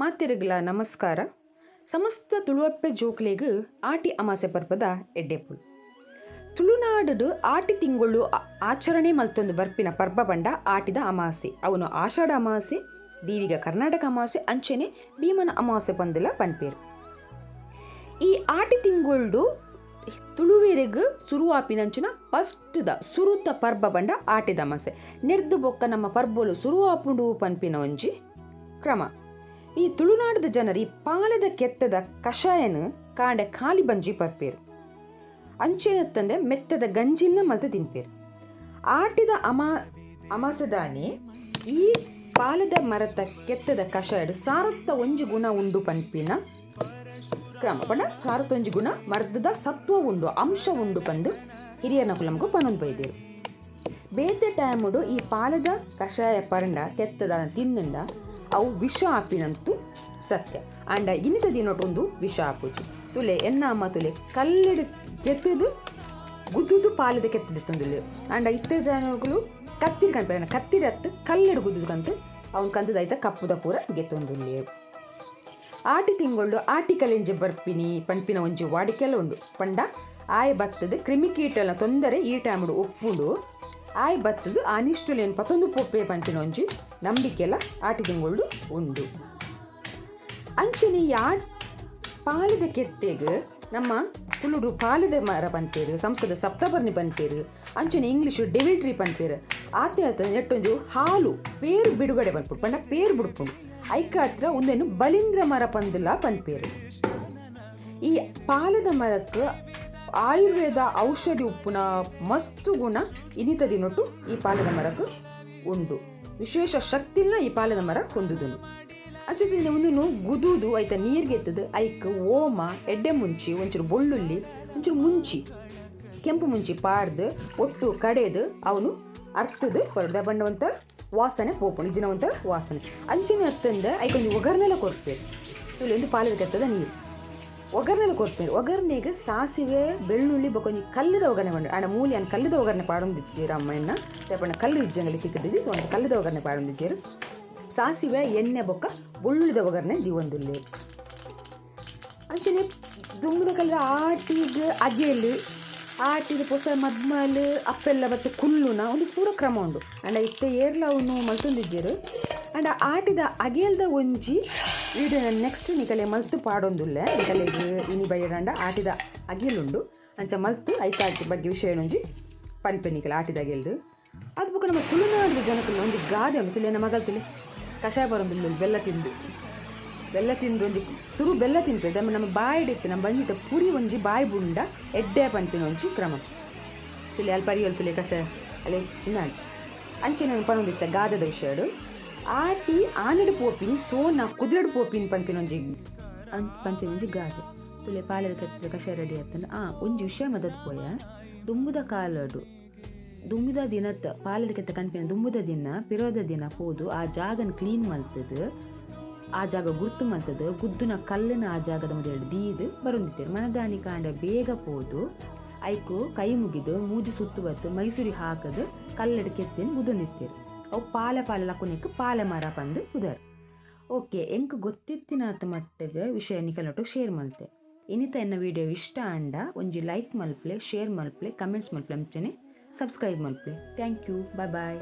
ಮಾತೆರೆಗ್ಲ ನಮಸ್ಕಾರ. ಸಮಸ್ತ ತುಳುವಪ್ಪೆ ಜೋಕ್ಲೆಗ್ ಆಟಿ ಅಮಾಸೆ ಪರ್ಪದ ಎಡ್ಡೆಪುಳು ತುಳುನಾಡು ಆಟಿ ತಿಂಗಳು ಆಚರಣೆ ಮಲ್ತೊಂದು ಬರ್ಪಿನ ಪರ್ಬ ಬಂಡ ಆಟಿದ ಅಮಾಸೆ. ಅವನು ಆಷಾಢ ಅಮಾಸೆ, ದೀವಿಗ ಕರ್ನಾಟಕ ಅಮಾಸೆ, ಅಂಚೆನೆ ಭೀಮನ ಅಮಾಸೆ ಪಂದಲ ಪನ್ಪೇರು. ಈ ಆಟಿ ತಿಂಗಳು ತುಳುವೆರೆಗ್ ಸುರುವಾಪಿನಂಚಿನ ಫಸ್ಟ್ದ ಸುರುತ ಪರ್ಬ ಬಂಡ ಆಟಿದ ಅಮಾಸೆ. ನೆರ್ದು ಬೊಕ್ಕ ನಮ್ಮ ಪರ್ಬಲು ಸುರುವಾಪುಂಡು ಪನ್ಪಿನ ಒಂಜಿ ಕ್ರಮ. ಈ ತುಳುನಾಡದ ಜನರಿ ಪಾಲದ ಕೆತ್ತದ ಕಷಾಯನ ಕಾಂಡೆ ಖಾಲಿ ಬಂಜಿ ಅಂಚಿನ ತಂದೆ ಮೆತ್ತದ ಗಂಜಿಲ್ನ ಮಲ್ತ ತಿನ್ಪೇರು. ಆಟಿದ ಅಮಾ, ಅಮಾಸದಾನೆ ಈ ಪಾಲದ ಮರದ ಕೆತ್ತದ ಕಷಾಯಡು ಸಾರತ್ತ ಒಂಜಿ ಗುಣ ಉಂಡು ಪನ್ಪಿನ ಕ್ರಮ. ಪಂಡ ಸಾರತ್ತ ಒಂಜಿ ಗುಣ ಮರ್ದದ ಸತ್ವ ಉಂಡು, ಅಂಶ ಉಂಡು ಪಂದು ಹಿರಿಯನ ಕುಲಂಗು ಪನೊಂದು ಬೈದೇರು. ಬೇತೆ ಟೈಮುಡು ಈ ಪಾಲದ ಕಷಾಯ ಪರಂಡ ಕೆತ್ತದ ತಿಂದಂಡ ಅವು ವಿಷ ಆಪಿನಂತೂ ಸತ್ಯ. ಅಂಡ ಇನ್ನಿತ ದಿನೊಟ್ಟೊಂದು ವಿಷ ಆಪುಜಿ ತುಲೆ ಎನ್ನ ಅಮ್ಮ ತುಲೆ ಕಲ್ಲಿಡು ಕೆತ್ತದು, ಗುದ್ದುದು ಪಾಲದ ಕೆತ್ತದೆ ತಂದಿಲ್ಲ ಅಂಡ ಇತ್ತ ಜನಗಳು ಕತ್ತಿರ ಕಂತ ಕತ್ತಿರ ಅತ್ತ ಕಲ್ಲಿಡು ಗುದ್ದುದು ಕಂತು ಅವ್ನ ಕಂತದೈತ ಕಪ್ಪುದ ಪೂರ ಗೆತ್ತೊಂದುಲ್ಲೆ. ಆಟಿ ತಿಂಗಳು ಆಟಿ ಕಲೆಂಜೆ ಬರ್ಪಿನಿ ಪಂಪಿನ ಒಂಜಿ ವಾಡಿಕೆಲ್ಲ ಉಂಡು ಪಂಡ ಆಯ ಬತ್ತದ ಕ್ರಿಮಿಕೀಟಲ ತೊಂದರೆ ಈ ಟೈಮ್ ಒಪ್ಪುಂಡು. ಆಯ್ ಬತ್ತದು ಅನಿಷ್ಟುಲೇನು ಪತ್ತೊಂದು ಪೊಪ್ಪೆ ಪಂಪಿನ ಒಂಜಿ ನಂಬಿಕೆಲ್ಲ ಆಟಿ ತಿಂಗಳು ಉಂಡು. ಅಂಚನೆ ಯಾ ಪಾಲದ ಕೆತ್ತೆಗೆ ನಮ್ಮ ತುಳುಡು ಪಾಲದ ಮರ ಪಂತೇರು ಸಂಸ್ಕೃತ ಸಪ್ತಪರ್ಣಿ ಪಂತೇರು ಅಂಚನೆ ಇಂಗ್ಲೀಷು ಡೆವಿಲ್ಟ್ರಿ ಪಂತೇರು ಆತೆ ಆತ ನೆಟ್ಟೊಂದು ಹಾಲು ಪೇರು ಬಿಡುಗಡೆ ಬಂದ್ಬಿಟ್ಟು ಪಂಡ ಪೇರು ಬಿಡ್ಪುಂಡು ಐಕ ಹತ್ರ ಒಂದೇನು ಬಲಿಂದ್ರ ಮರ ಪಂದಿಲ್ಲ ಪನ್ಪೇರು ಈ ಪಾಲದ ಮರಕ್ಕೆ ಆಯುರ್ವೇದ ಔಷಧಿ ಉಪ್ಪುನ ಮಸ್ತು ಗುಣ ಇನಿತ ದಿನೊಟ್ಟು ಈ ಪಾಲದ ಮರಕ್ಕೆ ಉಂಡು. ವಿಶೇಷ ಶಕ್ತಿನ ಈ ಪಾಲದ ಮರ ಹೊಂದುದುನು ಅಂಚದಿಂದ ಒಂದನ್ನು ಗುದುದು, ಆಯ್ತ ನೀರಿಗೆ ಐಕ್, ಓಮ, ಎಡ್ಡೆ ಮುಂಚಿ, ಒಂಚೂರು ಬೊಳ್ಳುಲ್ಲಿ ಒಂಚೂರು ಮುಂಚಿ, ಕೆಂಪು ಮುಂಚಿ ಪಾಡ್ದು ಒಟ್ಟು ಕಡೆದು ಅವನು ಅರ್ತದು ಹೊರದ ಬಂಡವಂತ ವಾಸನೆ ಪೋಪು ಇಜ್ಜಿನ ಒಂಥರ ವಾಸನೆ. ಅಂಚಿನ ಹತ್ತಂದ ಐಕೊಂದು ಒಗರ್ನೆಲ್ಲ ಕೊಡ್ತೇವೆ. ಒಂದು ಪಾಲದ ಕೆತ್ತದ ನೀರು. ಒಗ್ಗರಣೆಲ್ಲ ಕೊಡ್ತೇನೆ. ಒಗ್ಗರಣೆಗೆ ಸಾಸಿವೆ, ಬೆಳ್ಳುಳ್ಳಿ ಬೊಕೊಂಜಿ ಕಲ್ಲದ ಒಗ್ಗರಣೆ ಮಾಡಿ ಅಣ್ಣ ಮೂಲಿ ಅನ್ನ ಕಲ್ಲದ ಒಗ್ಗರಣೆ ಪಾಡೊಂದಿಜ್ಜೇರು ಅಮ್ಮಣ್ಣ ತೇಪಣ್ಣ ಕಲ್ಲು ಇಜ್ಜಂಗಲಿ ಸೊ, ಒಂದು ಕಲ್ಲದ ಒಗ್ಗರಣೆ ಪಾಡೊಂದಿದ್ದೀರು ಸಾಸಿವೆ, ಎಣ್ಣೆ, ಬೊಕ್ಕ ಬೆಳ್ಳುಳ್ಳಿದ ಒಗ್ಗರಣೆ ದಿವೊಂದುಲ್ಲೆ. ಅಂಚನೆ ದುಂಬದ ಕಲ್ಲರ ಆಟಿಗೆ ಅಗೆಯಲ್ಲಿ ಆಟಿದ ಪೊಸ ಮದ್ಮಲ್, ಅಪ್ಪೆಲ್ಲ ಮತ್ತು ಕುಲ್ಲುನ ಒಂದು ಪೂರ ಕ್ರಮ ಉಂಡು ಅಂಡ ಇತ್ತೆ ಏರ್ಲ ಅವನು ಮಲ್ತೊಂದಿದ್ದೀರು. ಅಂಡ ಆಟಿದ ಅಗೆಲ್ದ ಒಂಜಿ ನೆಕ್ಸ್ಟ್ ನಿಕಲೆ ಮಲ್ತು ಪಾಡೊಂದುಲ್ಲೆ. ನಿಕಲೆಗ್ ಇನಿ ಬೈರಂಡ ಆಟಿದ ಅಗೆಲುಂಡು. ಅಂಚ ಮಲ್ತು ಐತಾಟಿ ಬಗ್ಗೆ ವಿಷಯ ಒಂಜಿ ಪನ್ಪೆ ಆಟಿದ ಅಗೆಲ್ದು. ಅದು ಬೊಕ ನಮ್ಮ ತುಳುನಾಡು ಜನಕ್ಕೆ ಒಂಜಿ ಗಾದೆ ಉಂಟು ತುಲೆ, ನಮ್ಮ ಮಗಲ್ ತುಳಿ ಕಷಾಯ ಬೆಲ್ಲ ತಿಂದು. ಬೆಲ್ಲ ತಿಂದು ಒಂಜಿ ಸುರು ಬೆಲ್ಲ ತಿನ್ಪೇದೆ ನಮ್ಮ ನಮ್ಮ ಬಾಯಿಡಿತ್ತು ನಮ್ಮ ಬಂದಿದ್ದ ಪುರಿ ಒಂಜಿ ಬಾಯಿ ಬುಂಡ ಎಡ್ಡೆ ಪನ್ಪಿನ ಒಂಜಿ ಕ್ರಮ. ತುಳಿ ಅಲ್ಲಿ ಪರಿಯಲ್ ತುಳಿ ಕಷಾಯ ಅಲ್ಲಿ ಇನ್ನಾಡು ಅಂಚೆ ನಾನು ಪನೊಂದಿತ್ತ ಗಾದದ ವಿಷಯಡು ಆಟಿ ಆನಡು ಪೋಪಿನಿ, ಸೋನ ಕುದುರಡು ಪೋಪಿನ ಪಂಪಿನ ಒಂಜಿ ಅನ್ ಪಂಪಿನ ಒಂಜಿ ಗಾದೆ. ತುಳೆ ಪಾಲದ ಕತ್ತಿದ ಕಷಾಯ ರೆಡಿ ಆತನ ಆ, ಒಂಜಿ ವಿಷಯ ಮದತ್ ಪೋಯ. ದುಂಬುದ ಕಾಲಡು. ದುಂಬುದ ದಿನದ ಪಾಲದ ಕೆತ್ತ ಕನ್ಪಿನ ದುಂಬುದ ದಿನ, ಪಿರೋದ ದಿನ ಹೋದು ಆ ಜಾಗನ ಕ್ಲೀನ್ ಮಲ್ತದು, ಆ ಜಾಗ ಗುರ್ತು ಮಲ್ತದು, ಗುದ್ದುನ ಕಲ್ಲಿನ ಆ ಜಾಗದ ಮೊದಲು ದೀದು ಬರೊಂದಿತ್ತೇರು. ಮನದಾನಿ ಕಾಂಡ ಬೇಗ ಪೋದು. ಐಕು ಕೈ ಮುಗಿದು, ಮೂಜಿ ಸುತ್ತು ಬತ್ತು ಮೈಸೂರಿ ಹಾಕದು, ಕಲ್ಲಡ ಕೆತ್ತಿನ ಅವು ಪಾಲೆ ಪಾಲ ಕುನೆಕ್ ಪಾಲೆ ಮರ ಪಂದು ಪುದರ್. ಓಕೆ, ಎಂಕ್ ಗೊತ್ತಿತ್ತಿನ ಮಟ್ಟಿಗೆ ವಿಷಯ ನಿಕಲೊಟ್ಟು ಶೇರ್ ಮಲ್ತೆ. ಇನಿತ ಎನ್ನ ವಿಡಿಯೋ ಇಷ್ಟ ಅಂಡ, ಒಂಜಿ ಲೈಕ್ ಮಲ್ಪ್ಲೆ, ಶೇರ್ ಮಲ್ಪ್ಲೆ, ಕಮೆಂಟ್ಸ್ ಮಲ್ಪ್ಲೆ ಮುಂಚೆನೆ subscribe ಮಲ್ಪ್ಲೆ. Thank you, bye bye.